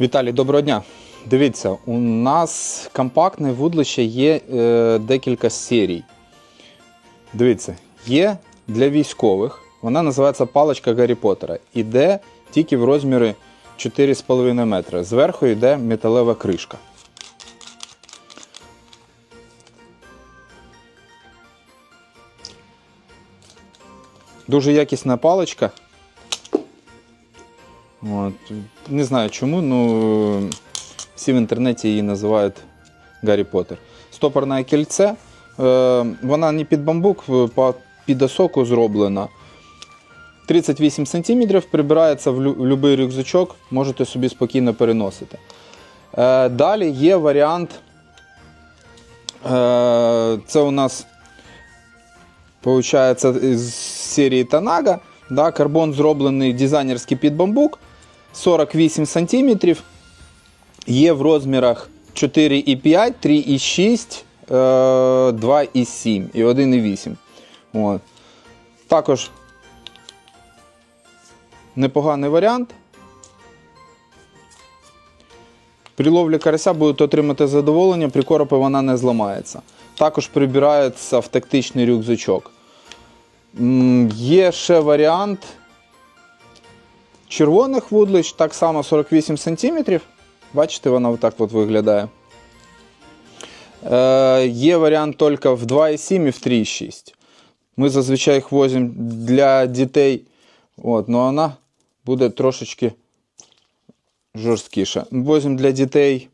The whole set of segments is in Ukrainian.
Віталій, доброго дня. Дивіться, у нас компактне вудлище є е, декілька серій. Дивіться, є для військових. Вона називається паличка Гаррі Поттера. Іде тільки в розмірі 4,5 метра. Зверху йде металева кришка. Дуже якісна паличка. От. Не знаю чому, ну всі в інтернеті її називають Гаррі Поттер. Стопорне кільце. Е, вона не під бамбук, під осоку зроблена. 38 см, прибирається в будь-який рюкзачок, можете собі спокійно переносити. Е, далі є варіант. Е, це у нас Получається, з серії Танага. Да, карбон зроблений дизайнерський під бамбук 48 см. Є в розмірах 4,5, 3,6, е, 2,7 і 1,8. От. Також непоганий варіант. При ловлі карася будете отримати задоволення, при коропі вона не зламається. Також прибирається в тактичний рюкзачок. Є ще варіант червоних вудлищ, так само 48 см. Бачите, вона отак от виглядає. Е, є варіант тільки в 2,7 і в 3,6. Ми зазвичай їх возимо для дітей. От, но вона буде трошечки жорсткіша. Возимо для дітей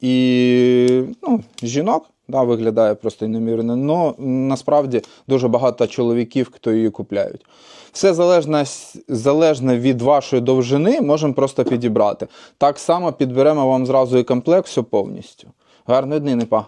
і ну, жінок. Да, виглядає просто неймовірно. але насправді дуже багато чоловіків, хто її купляють. Все залежно, залежно від вашої довжини, можемо просто підібрати. Так само підберемо вам зразу і комплект все повністю. Гарної дні, па.